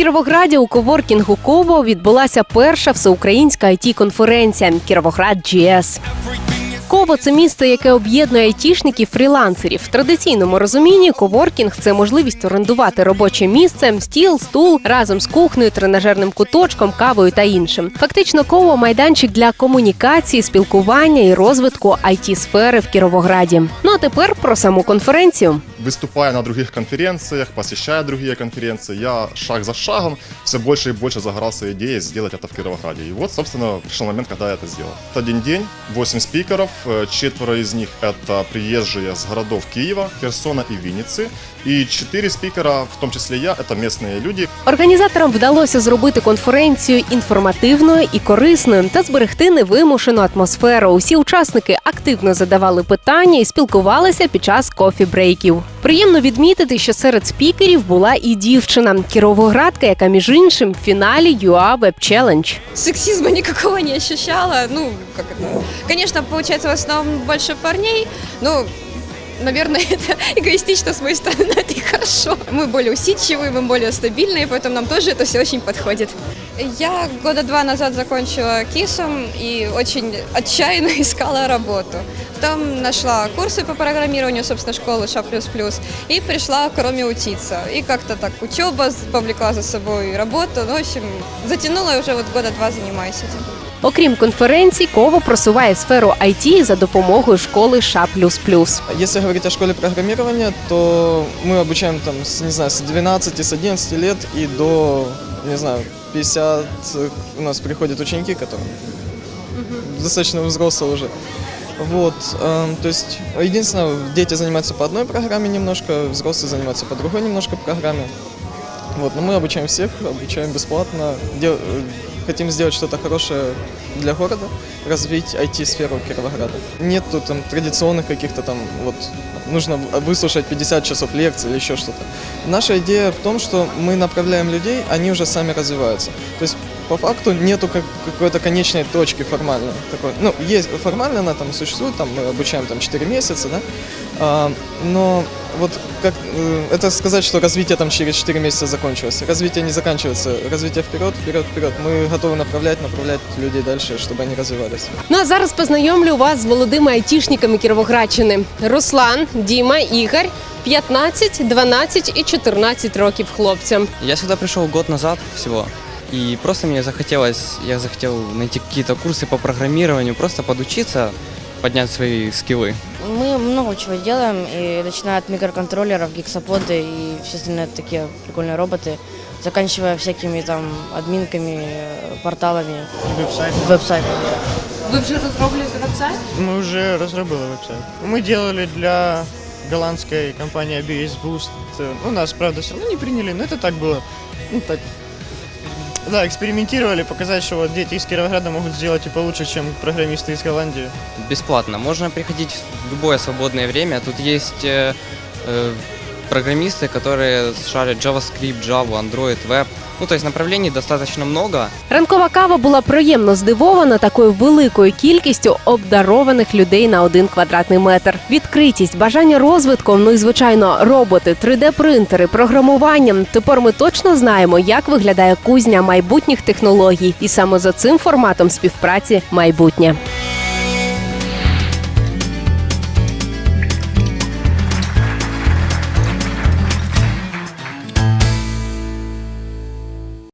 Кіровограді у коворкінгу Ково відбулася перша всеукраїнська it конференція Кіровоград GS. Ково це місто, яке об'єднує айтішників фрілансерів. В традиційному розумінні коворкінг це можливість орендувати робоче місце, стіл, стул разом з кухнею, тренажерним куточком, кавою та іншим. Фактично, ково майданчик для комунікації, спілкування і розвитку it сфери в Кіровограді. Ну а тепер про саму конференцію. Выступая на других конференциях, посещая другие конференции, я шаг за шагом все больше и больше загорался идеей сделать это в Кировограде. И вот, собственно, пришел момент, когда я это сделал. Это один день, 8 спикеров, э, четверо из них это приезжие с городов Киева, Херсона и Винницы. И четыре спикера, в том числе я, это местные люди, Організаторам вдалося зробити конференцію інформативною і корисною та зберегти невимушену атмосферу. Усі учасники активно задавали питання і спілкувалися під час кофі-брейків. Приємно відмітити, що серед спікерів була і дівчина кіровоградка, яка між іншим в фіналі UA Web Challenge. сексизма никакого не ощущала. Ну, как это? Конечно, получается в основном больше парней. Ну, наверное, это эгоистично с моей стороны, но это и хорошо. Мы более усидчивые, мы более стабильные, поэтому нам тоже это все очень подходит. Я года два назад закончила КИСом и очень отчаянно искала работу. Потом нашла курсы по программированию, собственно, школы ША++, и пришла кроме учиться. И как-то так учеба повлекла за собой работу. Ну, в общем, затянула и уже вот года два занимаюсь этим. Окрім конференцій, Ково просуває сферу IT за допомогою школи США++. Если говорить о школе программирования, то мы обучаем там, с, не знаю, с 12, с 11 лет и до, не знаю, 50 у нас приходят ученики, которые достаточно взрослые уже. Вот, эм, то есть, единственное, дети занимаются по одной программе немножко, взрослые занимаются по другой немножко программе. Вот, но мы обучаем всех, обучаем бесплатно, дел- э, хотим сделать что-то хорошее для города, развить IT-сферу Кировограда. Нету там традиционных каких-то там, вот, нужно выслушать 50 часов лекций или еще что-то. Наша идея в том, что мы направляем людей, они уже сами развиваются. То есть по факту нету как, какой-то конечной точки формальной. Такой, ну, есть формально она там существует, там мы обучаем там 4 месяца, да, а, но вот как э, это сказать, что развитие там через 4 месяца закончилось. Развитие не заканчивается. Развитие вперед, вперед, вперед. Мы готовы направлять, направлять людей дальше, чтобы они развивались. Ну а зараз познайомлю вас з молодими айтішниками Кіровоградщини. Руслан, Діма, Ігор. 15, 12 і 14 років хлопцям. Я сюда пришел год назад всего. И просто мне захотелось, я захотел найти какие-то курсы по программированию, просто подучиться, поднять свои скиллы. Мы много чего делаем, и начиная от микроконтроллеров, гексаподы и все остальные такие прикольные роботы, заканчивая всякими там админками, э, порталами, Веб-сайт. веб-сайтами. Ви вже розроблюєте веб-сайт? Мы уже разработали веб-сайт. Мы делали для голландской компании ABS Boost. Ну, нас, правда, все равно не приняли, но это так было. Ну, так. Да, экспериментировали, показать, что вот дети из Кировограда могут сделать и получше, чем программисты из Голландии. Бесплатно. Можно приходить в любое свободное время. Тут есть э, э, программисты, которые шарят JavaScript, Java, Android, Web. Ну, то есть направлений достаточно много. Ранкова кава була приємно здивована такою великою кількістю обдарованих людей на один квадратний метр. Відкритість, бажання розвитку, ну і звичайно, роботи, 3D-принтери, програмування. Тепер ми точно знаємо, як виглядає кузня майбутніх технологій, і саме за цим форматом співпраці майбутнє.